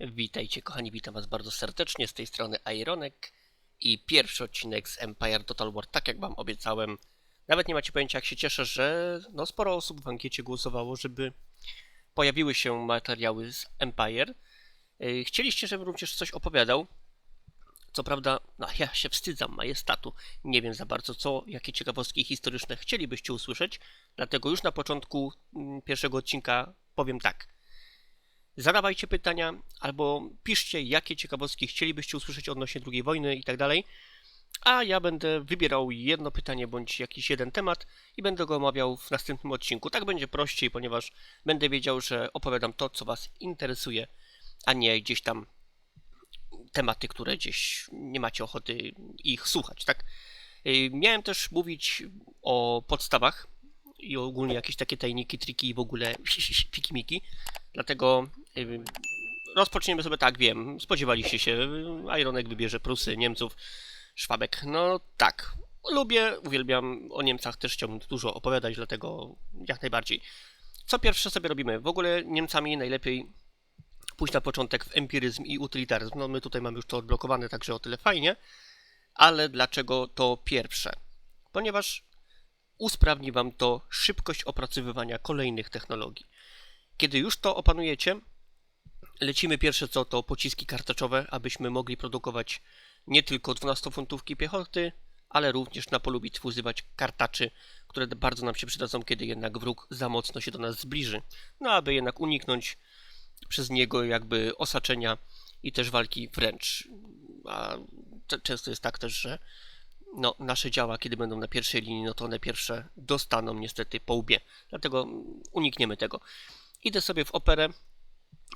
Witajcie kochani, witam was bardzo serdecznie, z tej strony Ironek i pierwszy odcinek z Empire Total War, tak jak wam obiecałem. Nawet nie macie pojęcia jak się cieszę, że no sporo osób w ankiecie głosowało, żeby pojawiły się materiały z Empire. Yy, Chcieliście, żebym również coś opowiadał. Co prawda, no ja się wstydzam majestatu, nie wiem za bardzo co, jakie ciekawostki historyczne chcielibyście usłyszeć, dlatego już na początku mm, pierwszego odcinka powiem tak. Zadawajcie pytania albo piszcie, jakie ciekawostki chcielibyście usłyszeć odnośnie II wojny i tak dalej. A ja będę wybierał jedno pytanie bądź jakiś jeden temat i będę go omawiał w następnym odcinku. Tak będzie prościej, ponieważ będę wiedział, że opowiadam to, co Was interesuje, a nie gdzieś tam tematy, które gdzieś nie macie ochoty ich słuchać, tak? Yy, Miałem też mówić o podstawach i ogólnie jakieś takie tajniki, triki i w ogóle fikimiki. Dlatego y, rozpoczniemy sobie tak, wiem, spodziewaliście się, y, Ironek wybierze Prusy, Niemców, Szwabek. No tak, lubię, uwielbiam, o Niemcach też chciałbym dużo opowiadać, dlatego jak najbardziej. Co pierwsze sobie robimy? W ogóle Niemcami najlepiej pójść na początek w empiryzm i utylitaryzm. No my tutaj mamy już to odblokowane, także o tyle fajnie. Ale dlaczego to pierwsze? Ponieważ usprawni Wam to szybkość opracowywania kolejnych technologii. Kiedy już to opanujecie, lecimy pierwsze co to pociski kartaczowe, abyśmy mogli produkować nie tylko 12-funtówki piechoty, ale również na polu bitwy używać kartaczy, które bardzo nam się przydadzą, kiedy jednak wróg za mocno się do nas zbliży. No aby jednak uniknąć przez niego jakby osaczenia i też walki wręcz. A często jest tak też, że no, nasze działa, kiedy będą na pierwszej linii, no to one pierwsze dostaną niestety po łbie. Dlatego mm, unikniemy tego. Idę sobie w operę,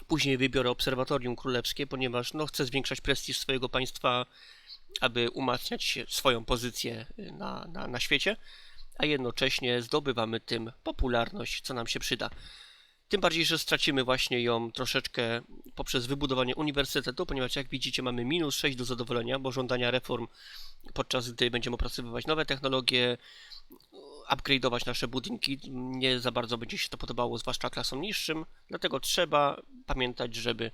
później wybiorę obserwatorium królewskie, ponieważ no, chcę zwiększać prestiż swojego państwa, aby umacniać swoją pozycję na, na, na świecie, a jednocześnie zdobywamy tym popularność, co nam się przyda. Tym bardziej, że stracimy właśnie ją troszeczkę poprzez wybudowanie uniwersytetu, ponieważ jak widzicie mamy minus 6 do zadowolenia, bo żądania reform podczas gdy będziemy opracowywać nowe technologie, upgrade'ować nasze budynki, nie za bardzo będzie się to podobało, zwłaszcza klasom niższym, dlatego trzeba pamiętać, żeby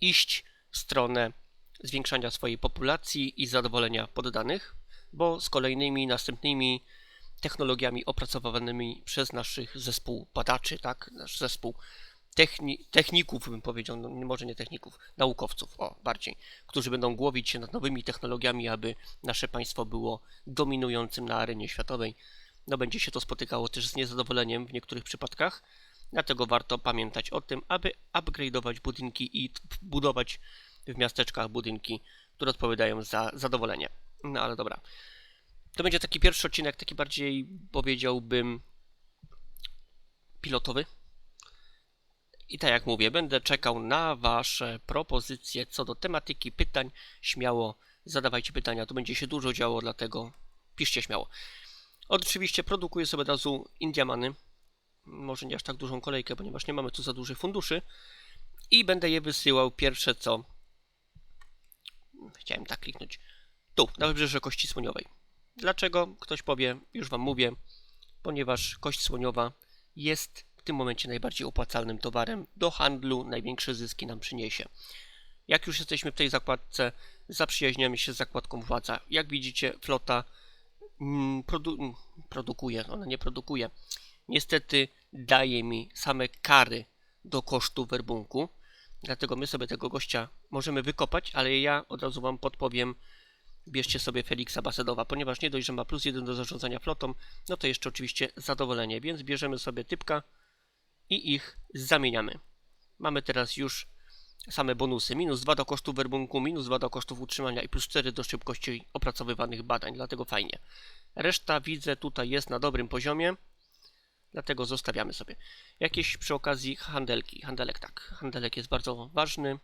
iść w stronę zwiększania swojej populacji i zadowolenia poddanych, bo z kolejnymi następnymi technologiami opracowanymi przez naszych zespół badaczy, tak, nasz zespół techni- techników, bym powiedział, no, może nie techników, naukowców, o, bardziej, którzy będą głowić się nad nowymi technologiami, aby nasze państwo było dominującym na arenie światowej. No będzie się to spotykało też z niezadowoleniem w niektórych przypadkach, dlatego warto pamiętać o tym, aby upgrade'ować budynki i budować w miasteczkach budynki, które odpowiadają za zadowolenie. No ale dobra. To będzie taki pierwszy odcinek, taki bardziej powiedziałbym pilotowy. I tak jak mówię, będę czekał na Wasze propozycje co do tematyki, pytań. Śmiało zadawajcie pytania, tu będzie się dużo działo, dlatego piszcie śmiało. Oczywiście produkuję sobie od razu Indiamany. Może nie aż tak dużą kolejkę, ponieważ nie mamy tu za dużych funduszy. I będę je wysyłał pierwsze co. Chciałem tak kliknąć. Tu, na wybrzeże Kości Słoniowej. Dlaczego? Ktoś powie, już Wam mówię, ponieważ kość słoniowa jest w tym momencie najbardziej opłacalnym towarem do handlu, największe zyski nam przyniesie. Jak już jesteśmy w tej zakładce, zaprzyjaźniamy się z zakładką władza. Jak widzicie, flota produ- mm, produkuje, ona nie produkuje. Niestety daje mi same kary do kosztu werbunku, dlatego my sobie tego gościa możemy wykopać, ale ja od razu Wam podpowiem, bierzcie sobie Feliksa Basedowa, ponieważ nie dość, że ma plus jeden do zarządzania flotą, no to jeszcze oczywiście zadowolenie, więc bierzemy sobie typka i ich zamieniamy. Mamy teraz już same bonusy. Minus 2 do kosztów werbunku, minus 2 do kosztów utrzymania i plus 4 do szybkości opracowywanych badań, dlatego fajnie. Reszta widzę tutaj jest na dobrym poziomie, dlatego zostawiamy sobie. Jakieś przy okazji handelki. Handelek tak, handelek jest bardzo ważny.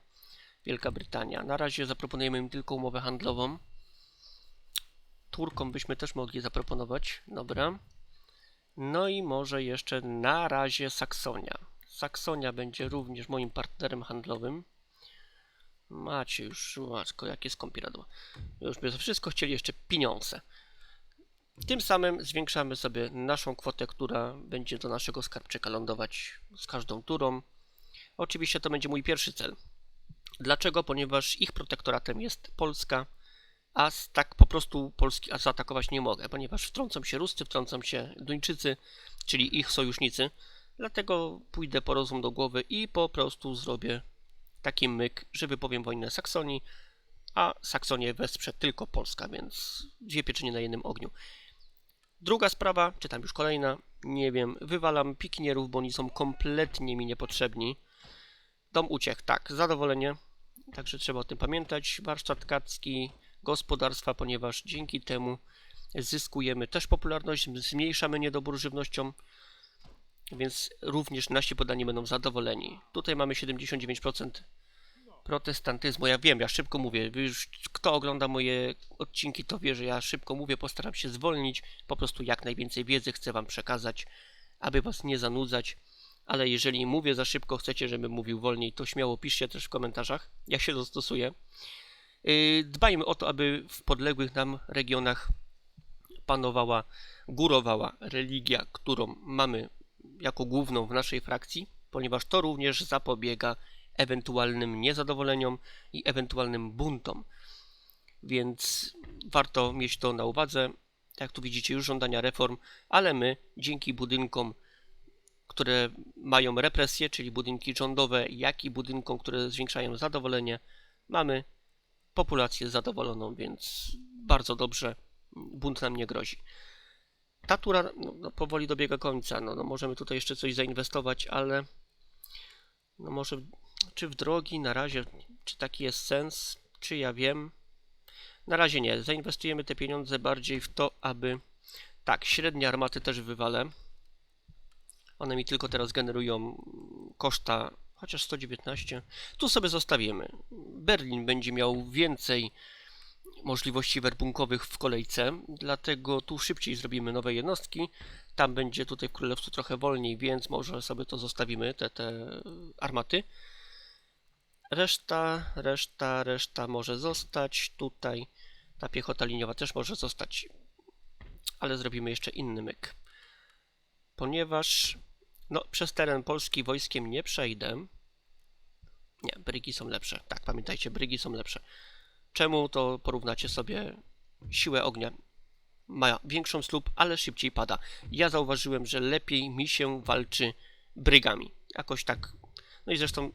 Wielka Brytania. Na razie zaproponujemy im tylko umowę handlową. Turkom byśmy też mogli zaproponować. Dobra. No i może jeszcze na razie Saksonia. Saksonia będzie również moim partnerem handlowym. Macie już, matko, jakie skąpiradło. Już by wszystko chcieli jeszcze pieniądze. Tym samym zwiększamy sobie naszą kwotę, która będzie do naszego skarbczyka lądować z każdą turą. Oczywiście to będzie mój pierwszy cel. Dlaczego? Ponieważ ich protektoratem jest Polska, a tak po prostu Polski zaatakować nie mogę, ponieważ wtrącą się Ruscy, wtrącą się Duńczycy, czyli ich sojusznicy. Dlatego pójdę po rozum do głowy i po prostu zrobię taki myk, że wypowiem wojnę Saksonii, a Saksonię wesprze tylko Polska, więc dwie pieczyny na jednym ogniu. Druga sprawa, czy tam już kolejna, nie wiem, wywalam pikinierów, bo oni są kompletnie mi niepotrzebni. Dom uciech, tak, zadowolenie, także trzeba o tym pamiętać. Warsztat tkacki, gospodarstwa, ponieważ dzięki temu zyskujemy też popularność, zmniejszamy niedobór żywnością, więc również nasi podani będą zadowoleni. Tutaj mamy 79% protestantyzmu. Ja wiem, ja szybko mówię. Już kto ogląda moje odcinki, to wie, że ja szybko mówię, postaram się zwolnić. Po prostu jak najwięcej wiedzy chcę Wam przekazać, aby Was nie zanudzać. Ale jeżeli mówię za szybko, chcecie, żebym mówił wolniej, to śmiało piszcie też w komentarzach. Ja się dostosuję. Yy, dbajmy o to, aby w podległych nam regionach panowała, górowała religia, którą mamy jako główną w naszej frakcji, ponieważ to również zapobiega ewentualnym niezadowoleniom i ewentualnym buntom. Więc warto mieć to na uwadze. Jak tu widzicie, już żądania reform, ale my dzięki budynkom, które mają represję, czyli budynki rządowe, jak i budynkom, które zwiększają zadowolenie, mamy populację zadowoloną, więc bardzo dobrze, bunt nam nie grozi. Ta tura no, no, powoli dobiega końca, no, no, możemy tutaj jeszcze coś zainwestować, ale no może czy w drogi na razie, czy taki jest sens, czy ja wiem. Na razie nie, zainwestujemy te pieniądze bardziej w to, aby tak, średnie armaty też wywalę. One mi tylko teraz generują koszta, chociaż 119. Tu sobie zostawimy. Berlin będzie miał więcej możliwości werbunkowych w kolejce, dlatego tu szybciej zrobimy nowe jednostki. Tam będzie tutaj w Królewcu trochę wolniej, więc może sobie to zostawimy, te, te armaty. Reszta, reszta, reszta może zostać tutaj. Ta piechota liniowa też może zostać, ale zrobimy jeszcze inny myk. Ponieważ no, przez teren Polski wojskiem nie przejdę. Nie, brygi są lepsze. Tak, pamiętajcie, brygi są lepsze. Czemu to porównacie sobie siłę ognia? Ma większą słup, ale szybciej pada. Ja zauważyłem, że lepiej mi się walczy brygami. Jakoś tak. No i zresztą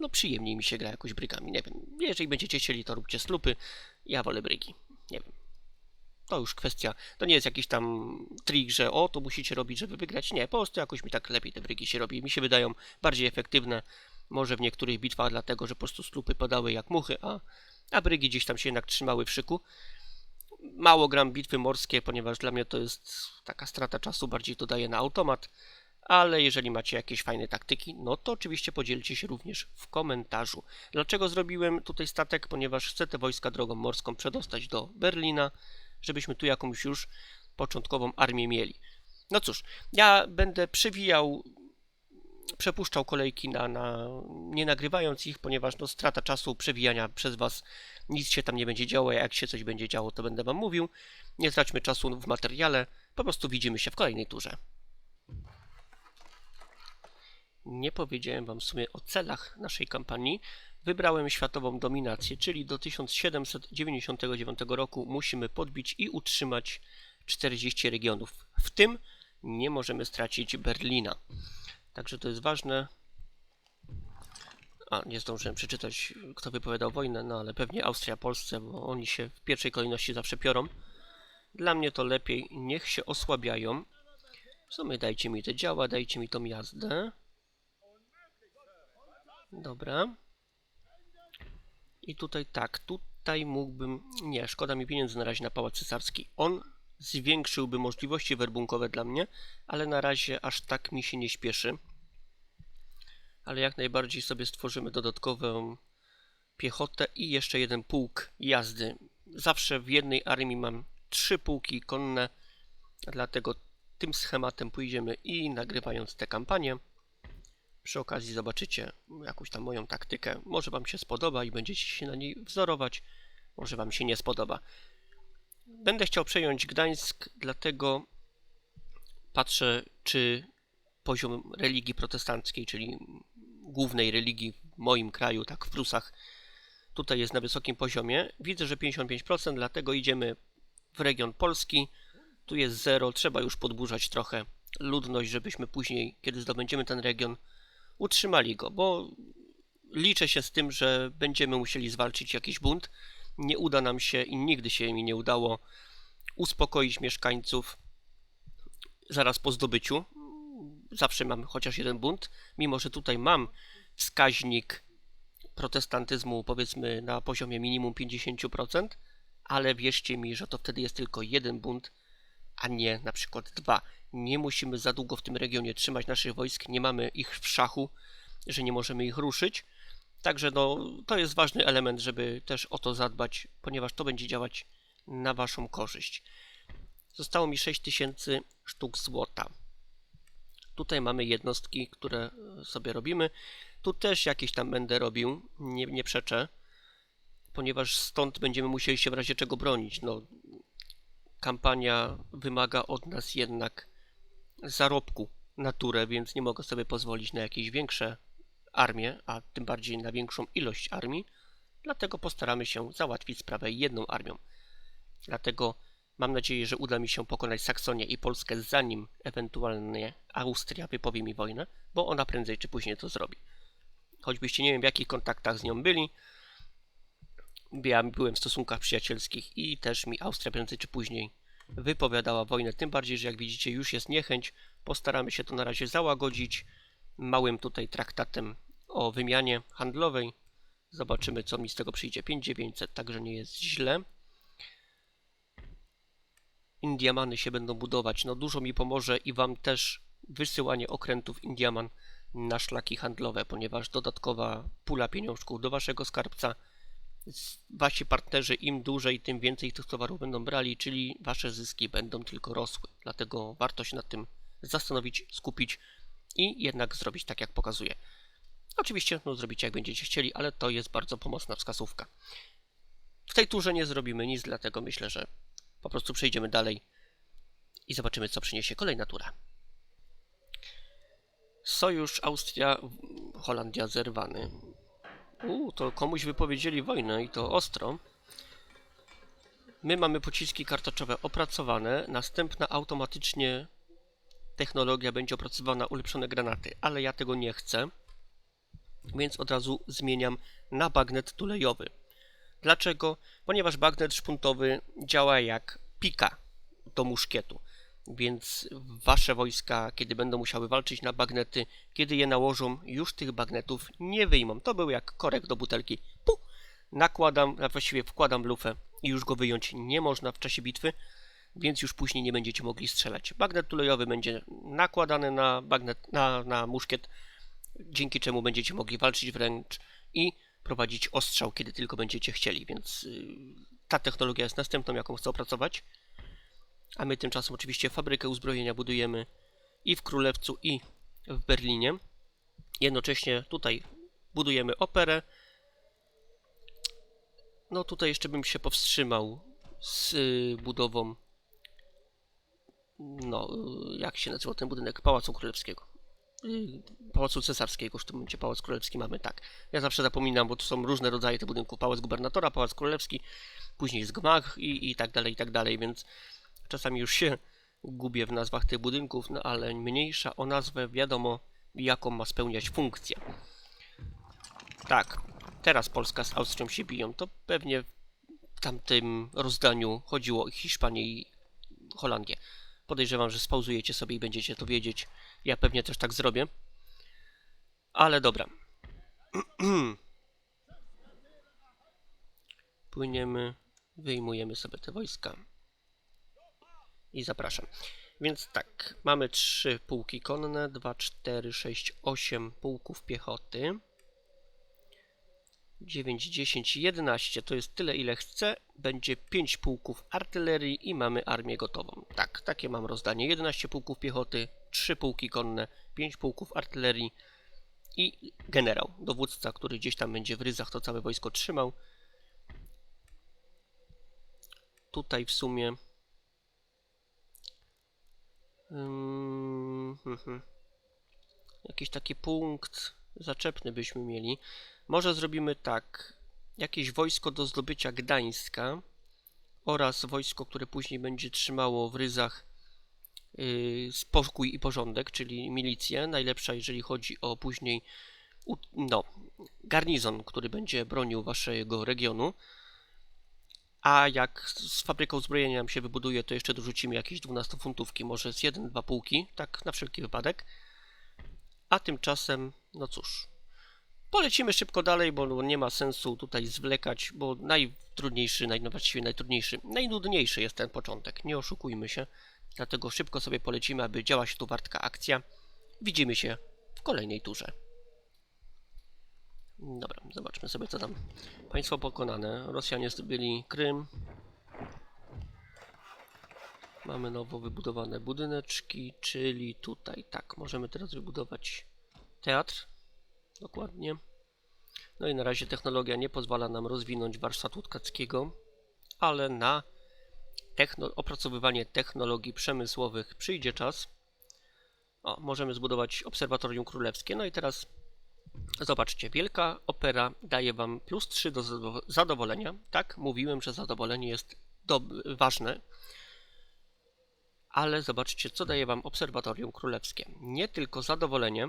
no przyjemniej mi się gra jakoś brygami, nie wiem. Jeżeli będziecie chcieli, to róbcie slupy. Ja wolę brygi, nie wiem. To już kwestia, to nie jest jakiś tam trik, że o, to musicie robić, żeby wygrać. Nie, po prostu jakoś mi tak lepiej te brygi się robi. Mi się wydają bardziej efektywne, może w niektórych bitwach, dlatego, że po prostu slupy padały jak muchy, a, a brygi gdzieś tam się jednak trzymały w szyku. Mało gram bitwy morskie, ponieważ dla mnie to jest taka strata czasu, bardziej to daje na automat ale jeżeli macie jakieś fajne taktyki, no to oczywiście podzielcie się również w komentarzu. Dlaczego zrobiłem tutaj statek? Ponieważ chcę te wojska drogą morską przedostać do Berlina, żebyśmy tu jakąś już początkową armię mieli. No cóż, ja będę przewijał, przepuszczał kolejki na, na nie nagrywając ich, ponieważ no strata czasu przewijania przez Was, nic się tam nie będzie działo, jak się coś będzie działo, to będę Wam mówił. Nie traćmy czasu w materiale, po prostu widzimy się w kolejnej turze. Nie powiedziałem Wam w sumie o celach naszej kampanii. Wybrałem światową dominację, czyli do 1799 roku musimy podbić i utrzymać 40 regionów. W tym nie możemy stracić Berlina. Także to jest ważne. A, nie zdążyłem przeczytać, kto wypowiadał wojnę, no ale pewnie Austria, Polsce, bo oni się w pierwszej kolejności zawsze piorą. Dla mnie to lepiej, niech się osłabiają. W sumie dajcie mi te działa, dajcie mi tą jazdę. Dobra. I tutaj tak, tutaj mógłbym... Nie, szkoda mi pieniędzy na razie na Pałac Cesarski. On zwiększyłby możliwości werbunkowe dla mnie, ale na razie aż tak mi się nie śpieszy. Ale jak najbardziej sobie stworzymy dodatkową piechotę i jeszcze jeden pułk jazdy. Zawsze w jednej armii mam trzy pułki konne, dlatego tym schematem pójdziemy i nagrywając tę kampanię. Przy okazji zobaczycie jakąś tam moją taktykę. Może Wam się spodoba i będziecie się na niej wzorować. Może Wam się nie spodoba. Będę chciał przejąć Gdańsk, dlatego patrzę, czy poziom religii protestanckiej, czyli głównej religii moim kraju, tak w Prusach, tutaj jest na wysokim poziomie. Widzę, że 55%, dlatego idziemy w region Polski. Tu jest 0, trzeba już podburzać trochę ludność, żebyśmy później, kiedy zdobędziemy ten region, utrzymali go, bo liczę się z tym, że będziemy musieli zwalczyć jakiś bunt. Nie uda nam się i nigdy się mi nie udało uspokoić mieszkańców zaraz po zdobyciu. Zawsze mam chociaż jeden bunt, mimo że tutaj mam wskaźnik protestantyzmu powiedzmy na poziomie minimum 50%, ale wierzcie mi, że to wtedy jest tylko jeden bunt, a nie na przykład dwa. Nie musimy za długo w tym regionie trzymać naszych wojsk, nie mamy ich w szachu, że nie możemy ich ruszyć. Także no, to jest ważny element, żeby też o to zadbać, ponieważ to będzie działać na Waszą korzyść. Zostało mi 6000 sztuk złota. Tutaj mamy jednostki, które sobie robimy. Tu też jakieś tam będę robił, nie, nie przeczę, ponieważ stąd będziemy musieli się w razie czego bronić. No, kampania wymaga od nas jednak zarobku naturę, więc nie mogę sobie pozwolić na jakieś większe armie, a tym bardziej na większą ilość armii. Dlatego postaramy się załatwić sprawę jedną armią. Dlatego mam nadzieję, że uda mi się pokonać Saksonię i Polskę zanim ewentualnie Austria wypowie mi wojnę, bo ona prędzej czy później to zrobi. Choćbyście nie wiem w jakich kontaktach z nią byli, ja byłem w stosunkach przyjacielskich i też mi Austria prędzej czy później wypowiadała wojnę. Tym bardziej, że jak widzicie już jest niechęć. Postaramy się to na razie załagodzić małym tutaj traktatem o wymianie handlowej. Zobaczymy co mi z tego przyjdzie. 5900, także nie jest źle. Indiamany się będą budować. No dużo mi pomoże i Wam też wysyłanie okrętów Indiaman na szlaki handlowe, ponieważ dodatkowa pula pieniążków do Waszego skarbca Wasi partnerzy im dłużej, tym więcej tych towarów będą brali, czyli Wasze zyski będą tylko rosły. Dlatego warto się nad tym zastanowić, skupić i jednak zrobić tak, jak pokazuję. Oczywiście, no zrobicie jak będziecie chcieli, ale to jest bardzo pomocna wskazówka. W tej turze nie zrobimy nic, dlatego myślę, że po prostu przejdziemy dalej i zobaczymy, co przyniesie kolejna tura. Sojusz Austria-Holandia zerwany. U, to komuś wypowiedzieli wojnę i to ostro. My mamy pociski kartaczowe opracowane, następna automatycznie technologia będzie opracowana ulepszone granaty, ale ja tego nie chcę, więc od razu zmieniam na bagnet tulejowy. Dlaczego? Ponieważ bagnet szpuntowy działa jak pika do muszkietu. Więc wasze wojska, kiedy będą musiały walczyć na bagnety, kiedy je nałożą, już tych bagnetów nie wyjmą. To był jak korek do butelki. Pu! Nakładam, a właściwie wkładam lufę i już go wyjąć nie można w czasie bitwy, więc już później nie będziecie mogli strzelać. Bagnet tulejowy będzie nakładany na, bagnet, na, na muszkiet, dzięki czemu będziecie mogli walczyć wręcz i prowadzić ostrzał, kiedy tylko będziecie chcieli, więc yy, ta technologia jest następną, jaką chcę opracować. A my tymczasem oczywiście fabrykę uzbrojenia budujemy i w Królewcu, i w Berlinie. Jednocześnie tutaj budujemy operę. No tutaj jeszcze bym się powstrzymał z y, budową no, y, jak się nazywa ten budynek? Pałacu Królewskiego. Y, Pałacu Cesarskiego, w tym momencie Pałac Królewski mamy, tak. Ja zawsze zapominam, bo to są różne rodzaje tych budynków. Pałac Gubernatora, Pałac Królewski, później jest gmach i, i tak dalej, i tak dalej, więc Czasami już się gubię w nazwach tych budynków, no ale mniejsza o nazwę wiadomo jaką ma spełniać funkcję. Tak, teraz Polska z Austrią się biją. To pewnie w tamtym rozdaniu chodziło o Hiszpanię i Holandię. Podejrzewam, że spauzujecie sobie i będziecie to wiedzieć. Ja pewnie też tak zrobię. Ale dobra. Płyniemy, wyjmujemy sobie te wojska i zapraszam. Więc tak, mamy 3 pułki konne, 2, 4, 6, 8 pułków piechoty. 9, 10, 11 to jest tyle ile chcę. Będzie 5 pułków artylerii i mamy armię gotową. Tak, takie mam rozdanie. 11 pułków piechoty, 3 pułki konne, 5 pułków artylerii i generał, dowódca, który gdzieś tam będzie w ryzach to całe wojsko trzymał. Tutaj w sumie Hmm, hmm, hmm. Jakiś taki punkt zaczepny byśmy mieli. Może zrobimy tak, jakieś wojsko do zdobycia Gdańska oraz wojsko, które później będzie trzymało w ryzach spokój i porządek, czyli milicję, najlepsza jeżeli chodzi o później no, garnizon, który będzie bronił waszego regionu. A jak z fabryką uzbrojenia nam się wybuduje, to jeszcze dorzucimy jakieś 12 funtówki, może z 1-2 pułki, tak na wszelki wypadek. A tymczasem, no cóż, polecimy szybko dalej, bo nie ma sensu tutaj zwlekać, bo najtrudniejszy, naj, no właściwie najtrudniejszy, najnudniejszy jest ten początek, nie oszukujmy się. Dlatego szybko sobie polecimy, aby działa się tu wartka akcja. Widzimy się w kolejnej turze. Dobra, zobaczmy sobie co tam. Państwo pokonane. Rosjanie zdobyli Krym. Mamy nowo wybudowane budyneczki, czyli tutaj, tak, możemy teraz wybudować teatr. Dokładnie. No i na razie technologia nie pozwala nam rozwinąć warsztatu tkackiego, ale na techno opracowywanie technologii przemysłowych przyjdzie czas. O, możemy zbudować obserwatorium królewskie. No i teraz zobaczcie, wielka opera daje wam plus 3 do zado- zadowolenia. Tak, mówiłem, że zadowolenie jest ważne. Ale zobaczcie, co daje wam obserwatorium królewskie. Nie tylko zadowolenie,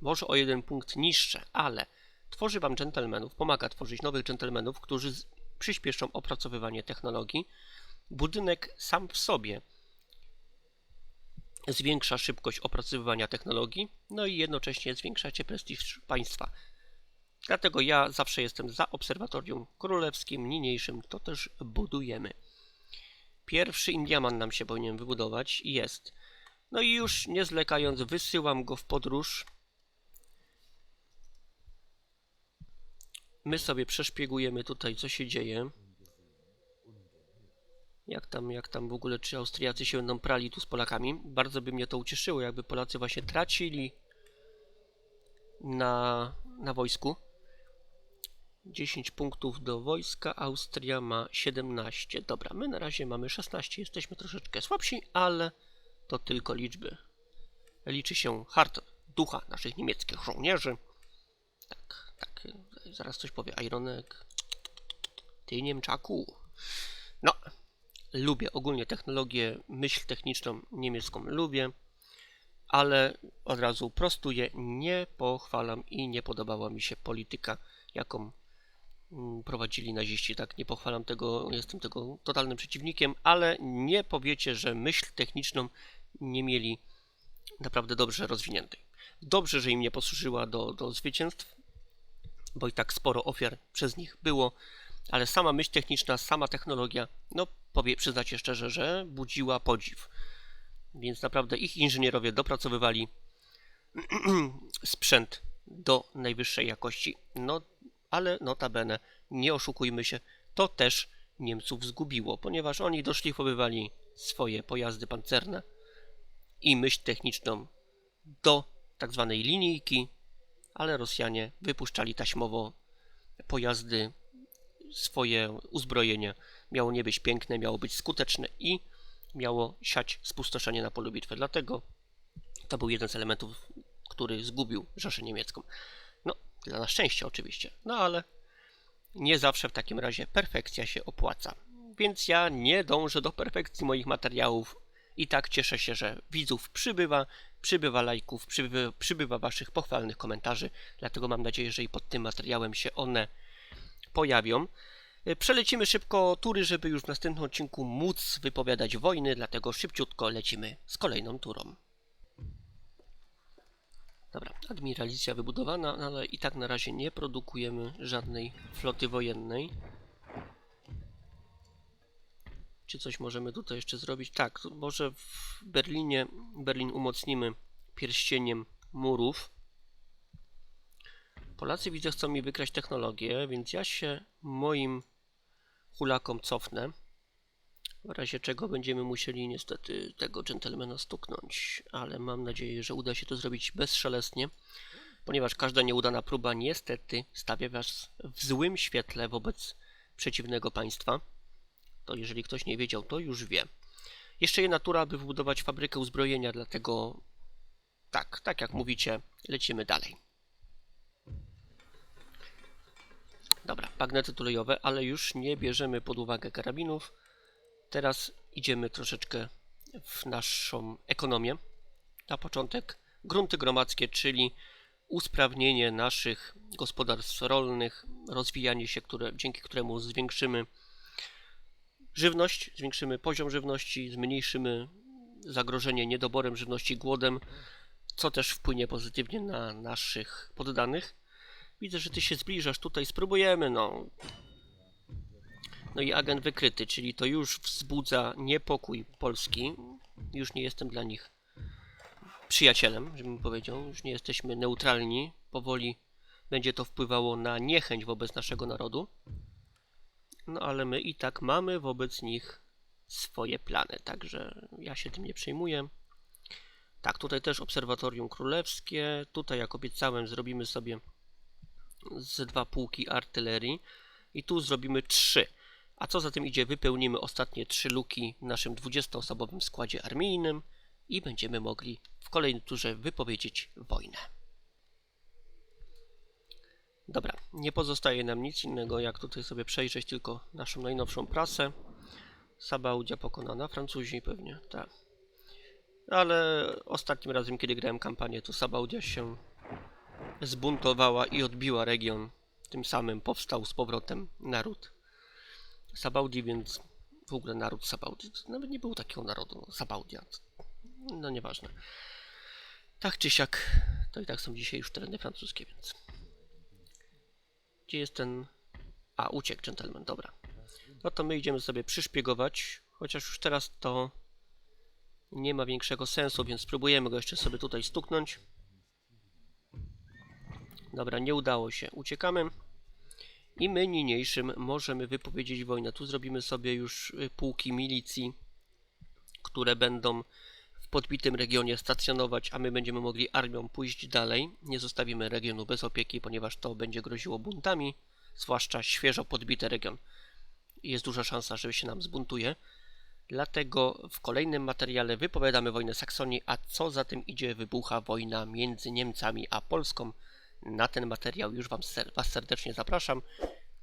może o jeden punkt niższe, ale tworzy wam dżentelmenów, pomaga tworzyć nowych dżentelmenów, którzy przyspieszą opracowywanie technologii. Budynek sam w sobie zwiększa szybkość opracowywania technologii, no i jednocześnie zwiększacie prestiż państwa. Dlatego ja zawsze jestem za obserwatorium królewskim, niniejszym to też budujemy. Pierwszy Indiaman nam się powinien wybudować i jest. No i już nie zlekając, wysyłam go w podróż. My sobie przeszpiegujemy tutaj, co się dzieje. Jak tam, jak tam w ogóle, czy Austriacy się będą prali tu z Polakami. Bardzo by mnie to ucieszyło, jakby Polacy właśnie tracili na, na wojsku. 10 punktów do wojska, Austria ma 17. Dobra, my na razie mamy 16, jesteśmy troszeczkę słabsi, ale to tylko liczby. Liczy się hart ducha naszych niemieckich żołnierzy. Tak, tak, zaraz coś powie Ironek. Ty Niemczaku. No, lubię ogólnie technologię, myśl techniczną niemiecką lubię, ale od razu prostuję, nie pochwalam i nie podobała mi się polityka, jaką mm, prowadzili naziści, tak, nie pochwalam tego, jestem tego totalnym przeciwnikiem, ale nie powiecie, że myśl techniczną nie mieli naprawdę dobrze rozwiniętej. Dobrze, że im nie posłużyła do, do zwycięstw, bo i tak sporo ofiar przez nich było, ale sama myśl techniczna, sama technologia, no powie, przyznacie szczerze, że budziła podziw. Więc naprawdę ich inżynierowie dopracowywali sprzęt do najwyższej jakości. No, ale notabene, nie oszukujmy się, to też Niemców zgubiło, ponieważ oni doszlifowywali swoje pojazdy pancerne i myśl techniczną do tak zwanej linijki, ale Rosjanie wypuszczali taśmowo pojazdy, swoje uzbrojenie. Miało nie być piękne, miało być skuteczne i miało siać spustoszenie na polu bitwy. Dlatego to był jeden z elementów, który zgubił Rzeszę Niemiecką. No, dla na szczęście oczywiście. No ale nie zawsze w takim razie perfekcja się opłaca. Więc ja nie dążę do perfekcji moich materiałów. I tak cieszę się, że widzów przybywa, przybywa lajków, przybywa, przybywa waszych pochwalnych komentarzy. Dlatego mam nadzieję, że i pod tym materiałem się one pojawią. Y, Przelecimy szybko tury, żeby już w następnym odcinku móc wypowiadać wojny, dlatego szybciutko lecimy z kolejną turą. Dobra, admiralicja wybudowana, no ale i tak na razie nie produkujemy żadnej floty wojennej. Czy coś możemy tutaj jeszcze zrobić? Tak, może w Berlinie Berlin umocnimy pierścieniem murów. Polacy widzę chcą mi wykraść technologię, więc ja się moim hulakom cofnę. W razie czego będziemy musieli niestety tego dżentelmena stuknąć, ale mam nadzieję, że uda się to zrobić bezszelestnie, ponieważ każda nieudana próba niestety stawia was w złym świetle wobec przeciwnego państwa. To jeżeli ktoś nie wiedział, to już wie. Jeszcze jedna tura, by wybudować fabrykę uzbrojenia, dlatego tak, tak jak mówicie, lecimy dalej. Bagnety tulejowe, ale już nie bierzemy pod uwagę karabinów. Teraz idziemy troszeczkę w naszą ekonomię. Na początek grunty gromadzkie, czyli usprawnienie naszych gospodarstw rolnych, rozwijanie się, które, dzięki któremu zwiększymy żywność, zwiększymy poziom żywności, zmniejszymy zagrożenie niedoborem żywności, głodem, co też wpłynie pozytywnie na naszych poddanych. Widzę, że ty się zbliżasz tutaj, spróbujemy, no. No i agent wykryty, czyli to już wzbudza niepokój Polski. Już nie jestem dla nich przyjacielem, żebym powiedział. Już nie jesteśmy neutralni. Powoli będzie to wpływało na niechęć wobec naszego narodu. No ale my i tak mamy wobec nich swoje plany, także ja się tym nie przejmuję. Tak, tutaj też obserwatorium królewskie. Tutaj, jak obiecałem, zrobimy sobie z dwa pułki artylerii i tu zrobimy trzy. A co za tym idzie, wypełnimy ostatnie trzy luki w naszym 20-osobowym składzie armijnym i będziemy mogli w kolejnej turze wypowiedzieć wojnę. Dobra, nie pozostaje nam nic innego, jak tutaj sobie przejrzeć tylko naszą najnowszą prasę. Sabaudia pokonana, Francuzi pewnie, tak. Ale ostatnim razem, kiedy grałem kampanię, to Sabaudia się zbuntowała i odbiła region. Tym samym powstał z powrotem naród Sabaudi, więc w ogóle naród Sabaudi. Nawet nie było takiego narodu, no, Sabaudia. No nieważne. Tak czy siak, to i tak są dzisiaj już tereny francuskie, więc... Gdzie jest ten... A, uciekł gentleman, dobra. No to my idziemy sobie przyszpiegować, chociaż już teraz to nie ma większego sensu, więc spróbujemy go jeszcze sobie tutaj stuknąć. Dobra, nie udało się. Uciekamy. I my niniejszym możemy wypowiedzieć wojnę. Tu zrobimy sobie już y, pułki milicji, które będą w podbitym regionie stacjonować, a my będziemy mogli armią pójść dalej. Nie zostawimy regionu bez opieki, ponieważ to będzie groziło buntami, zwłaszcza świeżo podbity region. Jest duża szansa, że się nam zbuntuje. Dlatego w kolejnym materiale wypowiadamy wojnę Saksonii, a co za tym idzie, wybucha wojna między Niemcami a Polską. Na ten materiał już wam, Was serdecznie zapraszam.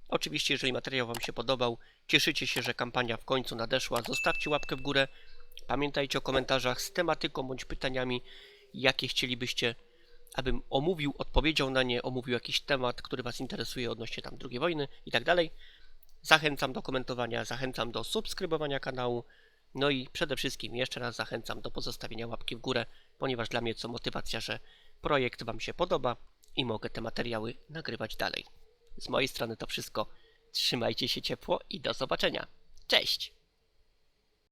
Oczywiście, jeżeli materiał Wam się podobał, cieszycie się, że kampania w końcu nadeszła, zostawcie łapkę w górę. Pamiętajcie o komentarzach z tematyką bądź pytaniami, jakie chcielibyście, abym omówił, odpowiedział na nie, omówił jakiś temat, który Was interesuje odnośnie tam II wojny i tak dalej. Zachęcam do komentowania, zachęcam do subskrybowania kanału. No i przede wszystkim jeszcze raz zachęcam do pozostawienia łapki w górę, ponieważ dla mnie to motywacja, że projekt Wam się podoba i mogę te materiały nagrywać dalej. Z mojej strony to wszystko. Trzymajcie się ciepło i do zobaczenia. Cześć!